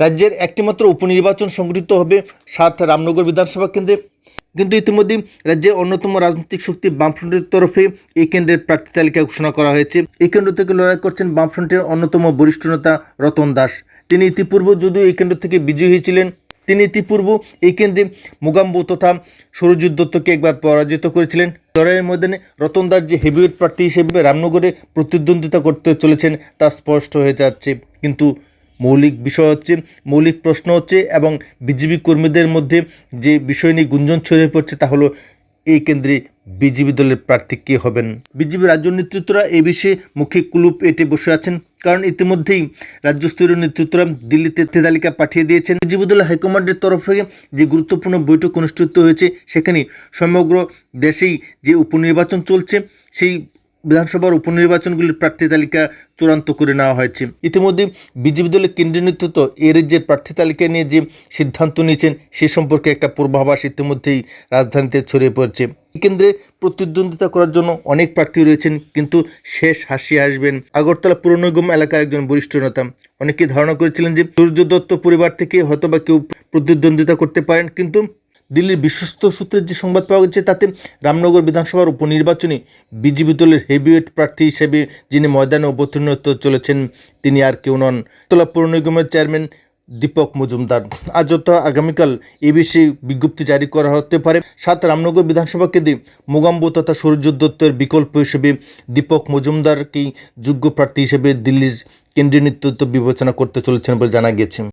রাজ্যের একটিমাত্র উপনির্বাচন সংগঠিত হবে সাত রামনগর বিধানসভা কেন্দ্রে। কিন্তু ইতিমধ্যেই রাজ্যের অন্যতম রাজনৈতিক শক্তি বামফ্রন্টের তরফে এই কেন্দ্রের প্রার্থী তালিকা ঘোষণা করা হয়েছে। এই কেন্দ্র থেকে লড়াই করছেন বামফ্রন্টের অন্যতম বরিষ্ঠ নেতা রতন দাস। তিনি ইতিপূর্বে যদিও এই কেন্দ্র থেকে বিজয়ী হয়েছিলেন, তিনি ইতিপূর্ব এই কেন্দ্রে মুগাম্বু তথা সরজিৎ দত্তকে একবার পরাজিত করেছিলেন। লড়াইয়ের ময়দানে রতন দাস যে হেভিওয়েট প্রার্থী হিসেবে রামনগরে প্রতিদ্বন্দ্বিতা করতে চলেছেন তা স্পষ্ট হয়ে যাচ্ছে। কিন্তু মৌলিক বিষয় হচ্ছে, মৌলিক প্রশ্ন হচ্ছে এবং বিজেপি কর্মীদের মধ্যে যে বিষয় নিয়ে গুঞ্জন ছড়িয়ে পড়ছে তা হলো, এই কেন্দ্রে বিজেপি দলের প্রার্থী কে হবেন? বিজেপি রাজ্য নেতৃত্বরা এই বিষয়ে মুখে কুলুপ এঁটে বসে আছেন। কারণ ইতিমধ্যেই রাজ্যস্তরীয় নেতৃত্বরা দিল্লিতে তালিকা পাঠিয়ে দিয়েছেন। বিজেপি দলের হাইকমান্ডের তরফ থেকে যে গুরুত্বপূর্ণ বৈঠক অনুষ্ঠিত হয়েছে, সেখানে সমগ্র দেশেই যে উপনির্বাচন চলছে, সেই বিধানসভার উপনির্বাচনগুলির প্রার্থী তালিকা চূড়ান্ত করে নেওয়া হয়েছে। ইতিমধ্যে বিজেপি দলের কেন্দ্রীয় নেতৃত্ব এর যে প্রার্থী তালিকা নিয়ে যে সিদ্ধান্ত নিয়েছেন, সে সম্পর্কে একটা পূর্বাভাস ইতিমধ্যেই রাজধানীতে ছড়িয়ে পড়ছে। কেন্দ্রে প্রতিদ্বন্দ্বিতা করার জন্য অনেক প্রার্থী রয়েছেন, কিন্তু শেষ হাসি আসবেন আগরতলা পুর নিগম এলাকার একজন বরিষ্ঠ নেতা। অনেকে ধারণা করেছিলেন যে সূর্য দত্ত পরিবার থেকে হয়তোবা কেউ প্রতিদ্বন্দ্বিতা করতে পারেন, কিন্তু দিল্লির বিশ্বস্ত সূত্রের যে সংবাদ পাওয়া গেছে, তাতে রামনগর বিধানসভার উপনির্বাচনে বিজেপি দলের হেভিওয়েট প্রার্থী হিসেবে যিনি ময়দানে অবতীর্ণ চলেছেন, তিনি আর কেউ নন। তোলা পৌর নিগমের চেয়ারম্যান দীপক মজুমদার। আজ অথবা আগামীকাল এ বিষয়ে বিজ্ঞপ্তি জারি করা হতে পারে। সাত রামনগর বিধানসভা কেন্দ্রে মোগাম্বু তথা সূর্য দত্তের বিকল্প হিসেবে দীপক মজুমদারকেই যোগ্য প্রার্থী হিসেবে দিল্লির কেন্দ্রীয় নেতৃত্ব বিবেচনা করতে চলেছেন বলে জানা গিয়েছে।